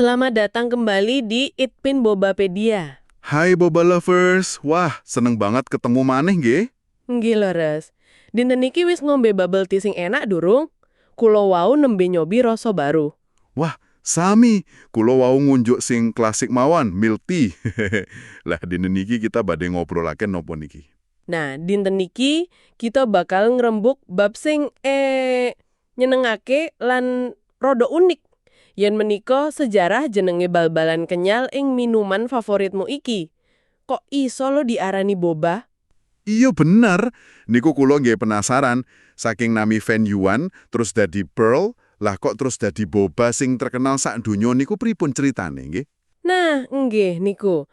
Selamat datang kembali di Itpin Bobapedia. Hai Boba Lovers, wah seneng banget ketemu maneh nggih. Nggih lho, Res. Dinten iki wis ngombe bubble tea sing enak durung? Kulo wau nembe nyobi rasa baru. Wah, sami, kula wau ngunjuk sing klasik mawon, milk tea. lah dina niki kita badhe ngobrolaken nopo niki. Nah, dinten iki kita bakal ngrembug bab sing eh nyenengake lan rada unik. Yen menika sejarah jenenge bal-balan kenyal ing minuman favoritmu iki. Kok iso lo diarani boba? Iya bener, niku kula nggih penasaran, saking nami Fan Yuan terus dadi Pearl, lah kok terus dadi boba sing terkenal sak donya niku pripun ceritane nggih? Nah, nggih niku.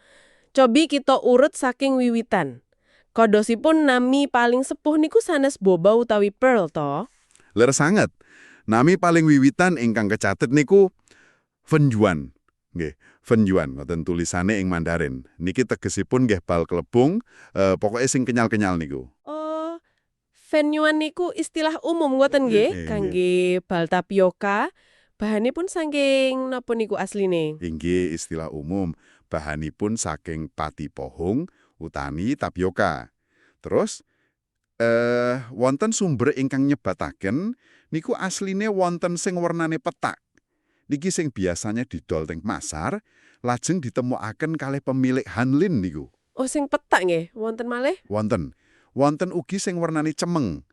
Cobi kita urut saking wiwitan. Kodosipun nami paling sepuh niku sanes boba utawi pearl to. Ler sanget. Nami paling wiwitan ingkang kecatet niku Fen Yuan. Nggih, Fen Yuan ngoten tulisane ing Mandarin. Niki tegesipun nggih bal klebung, eh, pokoknya sing kenyal-kenyal niku. Oh, fenyuan niku istilah umum ngoten nggih kangge bal tapioka. Bahanipun saking napa niku asline? Inggih istilah umum, bahanipun saking pati pohung, utani tapioka. Terus eh wonten sumber ingkang nyebataken niku asline wonten sing wernane petak. Niki sing biasanya didol teng pasar, lajeng ditemukaken kalih pemilik Hanlin niku. Oh, sing petak nggih, wonten malih? Wonten. Wonten ugi sing wernane cemeng.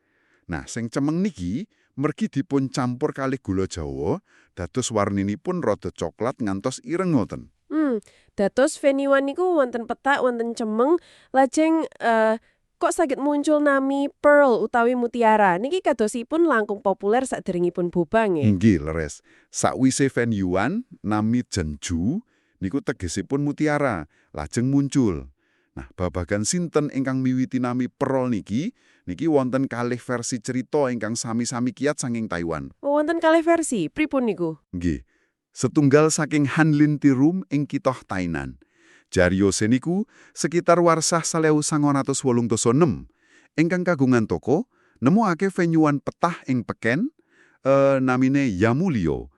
Nah, sing cemeng niki mergi dipun campur kalih gula Jawa, dados warninipun rada coklat ngantos ireng ngoten. Hmm, dados fenyuan niku wonten petak, wonten cemeng, lajeng eh, kok saged muncul nami pearl utawi mutiara. Niki kadosipun langkung populer saderengipun boba nggih. Inggih, leres. Sakwise Fen Yuan nami Jenju niku tegesipun mutiara, lajeng muncul. Nah, babagan sinten ingkang miwiti nami Pearl niki, niki wonten kalih versi cerita ingkang sami-sami kiat saking Taiwan. Wonten kalih versi, pripun niku? Nggih. Setunggal saking Hanlin Tirum ing kitoh Tainan. Jariose niku sekitar warsah 1986. Ingkang kagungan toko nemokake venyuan petah ing peken eh, namine Yamulio.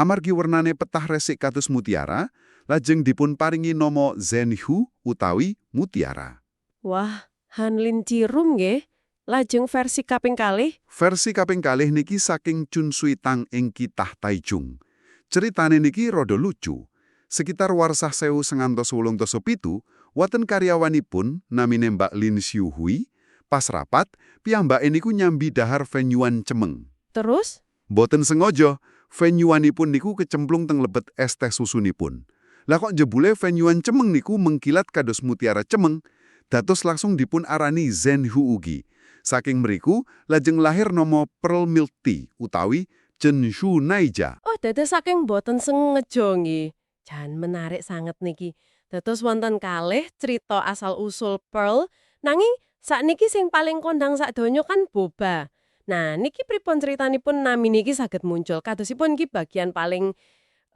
Amargi wernane petah resik kados mutiara, lajeng dipun paringi nomo Zenhu utawi mutiara. Wah, Hanlin Cirum nggih. Lajeng versi kaping kalih Versi kaping kalih niki saking Chun Sui Tang ing kitah Taichung. Ceritane niki rada lucu. Sekitar warsah sewu sengantos wolung doso pitu, wonten karyawanipun namine Mbak Lin Xiu Hui, pas rapat, piyambak niku nyambi dahar venyuan cemeng. terus Boten sengaja, venyuanipun niku kecemplung teng lebet es teh susunipun. Lah kok jebule venyuan cemeng niku mengkilat kados mutiara cemeng, dados langsung dipun arani Zenhu ugi. Saking meriku, lajeng lahir nomo Pearl Milk Tea utawi Zhenshu Naija. Oh, dados saking boten sengaja nggih. Jan menarik sangat niki. Dados wonten kalih cerita asal-usul Pearl, nanging sakniki sing paling kondang sak donya kan boba. Nah, niki pripun critanipun nami niki saged muncul? Kadosipun iki bagian paling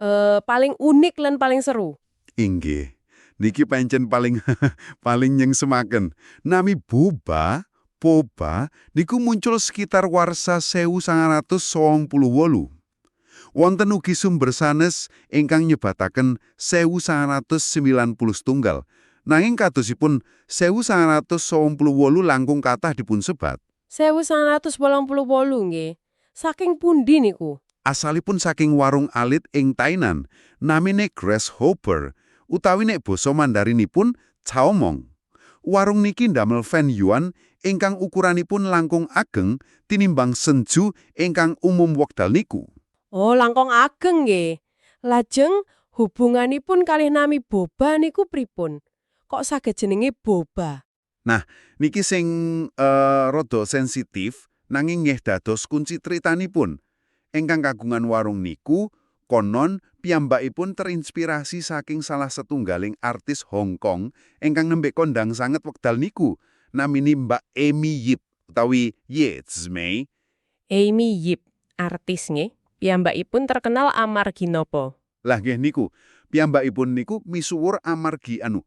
eh, paling unik lan paling seru. Inggih. Niki pancen paling paling nyengsemaken. Nami boba, boba niku muncul sekitar warsa 1998. Wonten ugi sumber sanes ingkang nyebataken 1990 setunggal. Nanging kadosipun 1998 langkung kathah dipun sebat. 1988 nggih. Saking pundi niku? Asalipun saking warung alit ing Tainan, namine Grasshopper, utawi nek basa Mandarinipun Chaomong. Warung niki ndamel Fan Yuan ingkang ukuranipun langkung ageng tinimbang senju ingkang umum wekdal niku. Oh, langkung ageng nggih. Lajeng hubunganipun kalih nami boba niku pripun? Kok saged jenenge boba? Niki sing eh, rada sensitif nanging nggih dados kunci critanipun. Ingkang kagungan warung niku konon piyambakipun terinspirasi saking salah setunggaling artis Hong Kong ingkang nembe kondang sanget wekdal niku. Namini Mbak Amy Yip utawi Ye Zmei. Amy Yip, artis nggih. Piyambakipun terkenal amargi napa? Lah nggih niku, piyambakipun niku misuwur amargi anu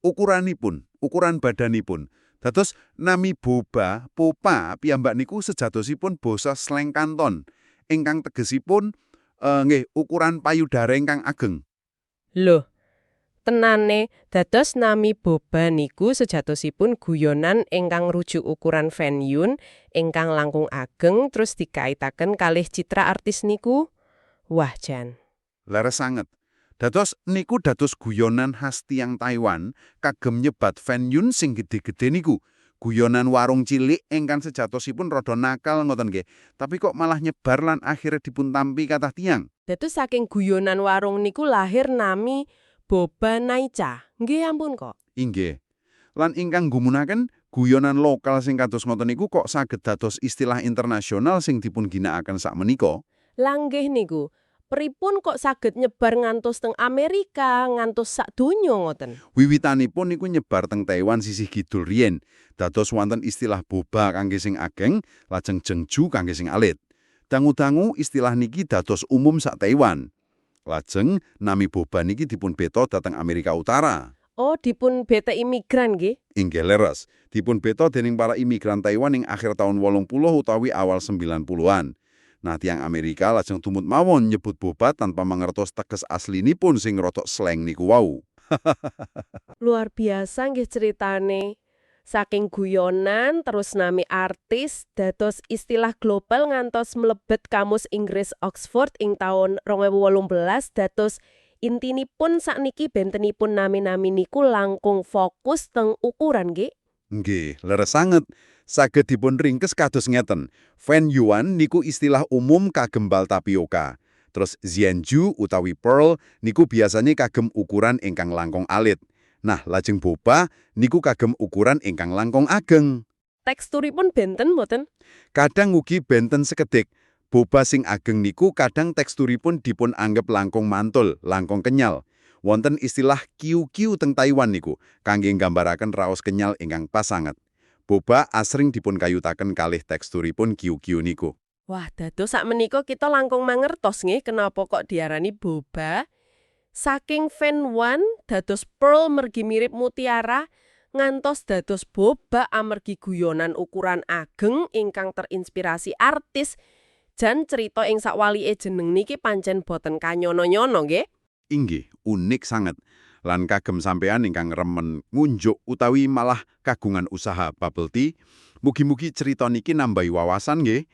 ukuranipun, ukuran badanipun. Dados nami boba, popa piyambak niku sejatosipun basa slang Kanton ingkang tegesipun eh, nggih ukuran payudara ingkang ageng. Loh, tenane dados nami boba niku sejatosipun guyonan ingkang rujuk ukuran Fenyun ingkang langkung ageng terus dikaitaken kalih citra artis niku. Wah, Jan. Leres sanget. Dados niku dados guyonan khas tiang Taiwan kagem nyebat Fan Yun sing gede-gede niku. Guyonan warung cilik ingkang sejatosipun rada nakal ngoten nggih. Tapi kok malah nyebar lan akhirnya dipuntampi kathah tiang. Dados saking guyonan warung niku lahir nami Boba Naicha. Nggih ampun kok. Inggih. Lan ingkang gumunaken guyonan lokal sing kados ngoten niku kok saged dados istilah internasional sing dipun ginakaken sakmenika. Langgih niku. Pripun kok saged nyebar ngantos teng Amerika, ngantos sak donya ngoten. Wiwitanipun niku nyebar teng Taiwan sisih kidul riyen. Dados wonten istilah boba kangge sing ageng, lajeng jengju kangge sing alit. Dangu-dangu istilah niki dados umum sak Taiwan. Lajeng nami boba niki dipun beto dhateng Amerika Utara. Oh, dipun bete imigran nggih. Inggih leres, dipun beto dening para imigran Taiwan ing akhir tahun 80 utawi awal 90-an. Nah, tiang Amerika lajeng tumut mawon nyebut boba tanpa mangertos teges aslinipun sing rotok slang niku wau. Luar biasa nggih ceritane. Saking guyonan terus nami artis dados istilah global ngantos mlebet kamus Inggris Oxford ing taun 2018 dados intinipun sakniki bentenipun nami-nami niku langkung fokus teng ukuran nggih. Nggih, leres sanget. Saged dipun ringkes kados ngeten. Fan Yuan niku istilah umum kagem bal tapioka. Terus Zianju utawi pearl niku biasanya kagem ukuran ingkang langkung alit. Nah, lajeng boba niku kagem ukuran ingkang langkung ageng. Teksturipun benten mboten? Kadang ugi benten sekedhik. Boba sing ageng niku kadang teksturipun dipun anggap langkung mantul, langkung kenyal. Wonten istilah kiu-kiu teng Taiwan niku, kangge nggambaraken raos kenyal ingkang pas sanget. Boba asring dipun kayutaken kalih teksturipun kiu-kiu niku. Wah, dados sakmenika kita langkung mangertos nggih kenapa kok diarani boba. Saking fan one dados pearl mergi mirip mutiara ngantos dados boba amergi guyonan ukuran ageng ingkang terinspirasi artis jan cerita ing sakwalike jeneng niki pancen boten kanyono-nyono nggih. Inggih, unik sanget. Lan kagem sampean ingkang remen ngunjuk utawi malah kagungan usaha bubble tea, mugi-mugi cerita niki nambahi wawasan nggih.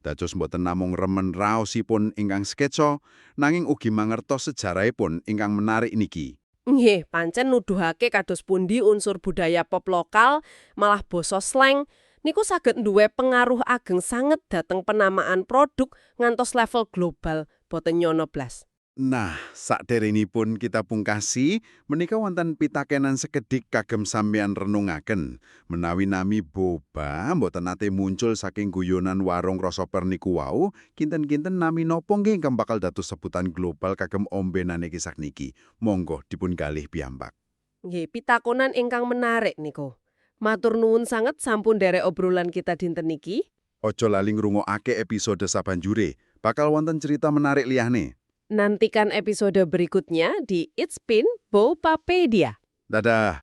Dados mboten namung remen raosipun ingkang sketsa, nanging ugi mangertos sejarahipun ingkang menarik niki. Nggih, pancen nuduhake kados pundi unsur budaya pop lokal malah basa slang niku saged duwe pengaruh ageng sanget dateng penamaan produk ngantos level global boten nyono blas. Nah, sakderengipun kita pungkasi, menika wonten pitakenan sekedhik kagem sampeyan renungaken. Menawi nami boba mboten nate muncul saking guyonan warung rasa perniku wau, kinten-kinten nami nopo nggih ingkang bakal dados sebutan global kagem ombenane kisah niki. Monggo dipun galih piyambak. Nggih, pitakonan ingkang menarik niku. Matur nuwun sanget sampun derek obrolan kita dinten niki. Ojo lali ngrungokake episode sabanjure, bakal wonten cerita menarik liyane. Nantikan episode berikutnya di It's Been Bopapedia. Dadah.